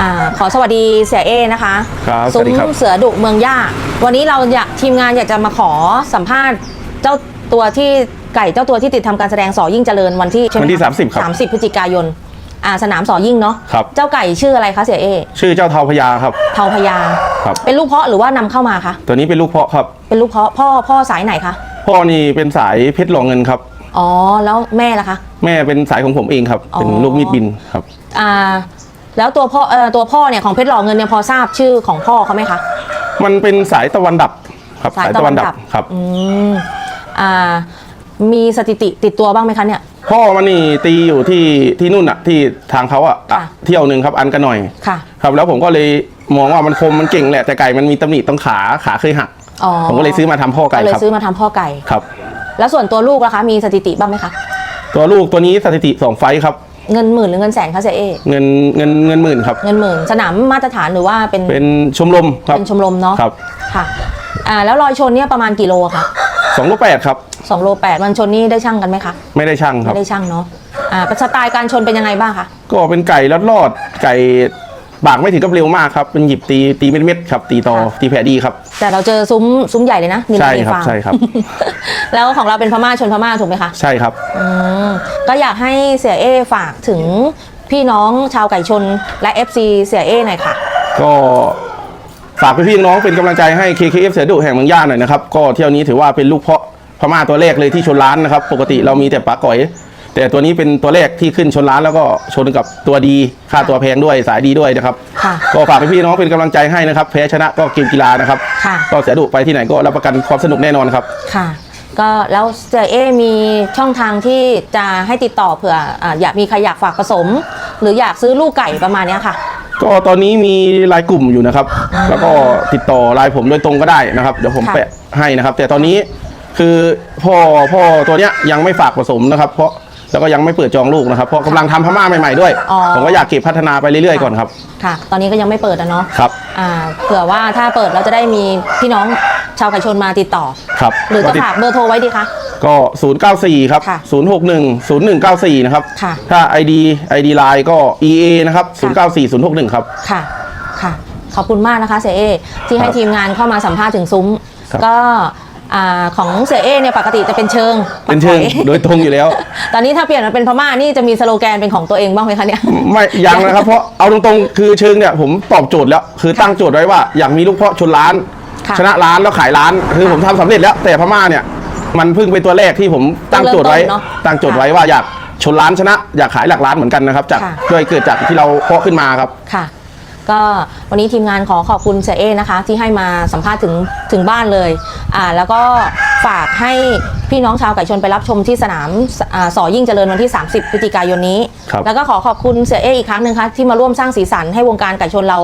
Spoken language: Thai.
อ่าขอสวัสดีเสียเอนะคะครับสซุ้วัสดีครับมเสือดุเมืองย่า วันนี้เราอยากทีมงานอยากจะมาขอสัมภาษณ์เจ้าตัวที่ไก่เจ้าตัวที่ติดทำการแสดงสอยิ่งเจริญวันที่ใช่ไหมวันที่คะ30ครับ30พฤศจิกายนอ่าสนามสอยิ่งเนาะครับ เจ้าไก่ชื่ออะไรคะเสียเอชื่อเจ้าเทาพญาครับ เทาพญาครับ เป็นลูกเพาะหรือว่านำเข้ามาคะตัวนี้เป็นลูกเพาะครับ เป็นลูกเพาะพ่อพ่อสายไหนคะพ่อนี่เป็นสายเพชรหลองเงินครับ อ๋อแล้วแม่ล่ะคะ แม่เป็นสายของผมเองครับอ๋อเป็นลูกมีดบินครับ อ่า แล้วตัวพ่อเอ่อตัวพ่อเนี่ยของเพชรหล่อเงินเนี่ยพอทราบชื่อของพ่อเขาไหมคะ มันเป็นสายตะวันดับครับสายตะวันดับครับอืมอ่ามีสถิติติดตัวบ้างไหมคะเนี่ย พ่อมันนี่ตีอยู่ที่ที่นู่นอะที่ทางเขาอะค่ะ เที่ยวหนึ่งครับอันกันหน่อยค่ะ ครับแล้วผมก็เลยมองว่ามันคมมันเก่งแหละแต่ไก่มันมีตำหนิตรงขาขาเคยหักอ๋อ ผมก็เลยซื้อมาทำพ่อไก่ก็เลยครับซื้อมาทำพ่อไก่ ครับ แล้วส่วนตัวลูกล่ะคะ มีสถิติบ้างไหมคะ ตัวลูกตัวนี้สถิติสองไฟท์ครับ เงินหมื่นหรือเงินแสนคะเสียเอเงินเงินเงินหมื่นครับ เงินหมื่นสนามมาตรฐานหรือว่าเป็นเป็นชมรมครับเป็นชมรมเนาะครับค่ะอ่าแล้วรอยชนเนี่ยประมาณกี่โลคะสองลูกแปดครับสองโลแปดวันชนนี่ได้ช่างกันไหมคะไม่ได้ช่างครัไม่บได้ช่างเนาะอ่าสไตล์การชนเป็นยังไงบ้างคะก็เป็นไก่ลอดลอดๆไก่ บากไม่ถึงกับเร็วมากครับเป็นหยิบตีตีเม็ดๆครับ ตีต่อตีแผลดีครับ แต่เราเจอซุ้มซุ้มใหญ่เลยนะนิลใช่านีครับฟาร์มใช่ครับ แล้วของเราเป็นพม่าชนพม่าถูกไหมคะใช่ครับอืมก็อยากให้เสียเอฝากถึงพี่น้องชาวไก่ชนและ FC เสียเอหน่อยค่ะ ก็ฝากพี่ๆน้องๆเป็นกำลังใจให้ KKF เสือดุแห่งเมืองย่าหน่อยนะครับ ก็เที่ยวนี้ถือว่าเป็นลูกเพาะพม่าตัวแรกเลยที่ชนร้านนะครับ ปกติเรามีแต่ปลาก๋อย แต่ตัวนี้เป็นตัวแรกที่ขึ้นชนร้านแล้วก็ชนกับตัวดีค่าตัวแพงด้วยสายดีด้วยนะครับ ค่ะ ก็ฝากพี่ๆน้องเป็นกำลังใจให้นะครับ แพ้ชนะก็เกมกีฬานะครับ ค่ะ ก็เสือดุไปที่ไหนก็รับประกันความสนุกแน่นอนครับ ค่ะ ก็แล้วเสียเอมีช่องทางที่จะให้ติดต่อเผื่ออ่าอยากมีใครอยากฝากผสม หรืออยากซื้อลูกไก่ประมาณเนี้ยค่ะ ก็ตอนนี้มีไลน์กลุ่มอยู่นะครับ แล้วก็ติดต่อไลน์ผมโดยตรงก็ได้นะครับ เดี๋ยวผมค่ะ แปะให้นะครับ แต่ตอนนี้คือพ่อพ่อตัวเนี้ยยังไม่ฝากผสมนะครับ เพราะ แล้วก็ยังไม่เปิดจองลูกนะครับเพราะกำลังทำพม่าใหม่ๆด้วย อ๋อ ผมก็อยากเก็บพัฒนาไปเรื่อยๆก่อนครับค่ะ ตอนนี้ก็ยังไม่เปิดนะเนาะครับอ่าเผื่อว่าถ้าเปิดเราจะได้มีพี่น้องชาวไก่ชนมาติดต่อ ครับหรือจะก็ติดฝากเบอร์โทรไว้ดีคะ ก็ 094 ครับ ค่ะ061 0194 นะครับ ค่ะ ถ้า ID ID Line ก็ EA นะครับค่ะ094 061 ครับ ค่ะ ค่ะ ขอบคุณมากนะคะเสียเอที่ให้ครับทีมงานเข้ามาสัมภาษณ์ถึงซุ้ม ครับก็ อ่าของเสียเอเนี่ยปกติจะเป็นเชิงเป็นเชิงปักหอยโดยตรงอยู่แล้ว ตอนนี้ถ้าเปลี่ยนมาเป็นพม่านี่จะมีสโลแกนเป็นของตัวเองบ้างไหมคะเนี่ย ไม่ยังนะครับ เพราะเอาตรงๆ คือเชิงเนี่ยผมตอบโจทย์แล้ว คือตั้งโจทย์ไว้ว่า อยากมีลูกเพาะชนร้าน ค่ะชนะร้านแล้วขายร้าน คือค่ะผมทำสำเร็จแล้วแต่พม่าเนี่ย มันเพิ่งเป็นตัวแรกที่ผมตั้งโจทย์ไว้เริ่มต้นเนอะตั้งโจทย์ไว้ว่าอยากชนร้านชนะ อยากขายหลักร้านเหมือนกันนะครับจากค่ะด้วยเกิดจากที่เราเพาะขึ้นมาครับ ค่ะ ก็วันนี้ทีมงานขอขอบคุณเสียเอนะคะ ที่ให้มาสัมภาษณ์ถึงถึงบ้านเลยอ่าแล้วก็ฝากให้พี่น้องชาวไก่ชนไปรับชมที่สนามอาสอยิ่งเจริญวันที่ 30พฤศจิกายนนี้ ครับ แล้วก็ขอขอบคุณเสียเออีกครั้งหนึ่งค่ะที่มาร่วมสร้างสีสันให้วงการไก่ชนเรา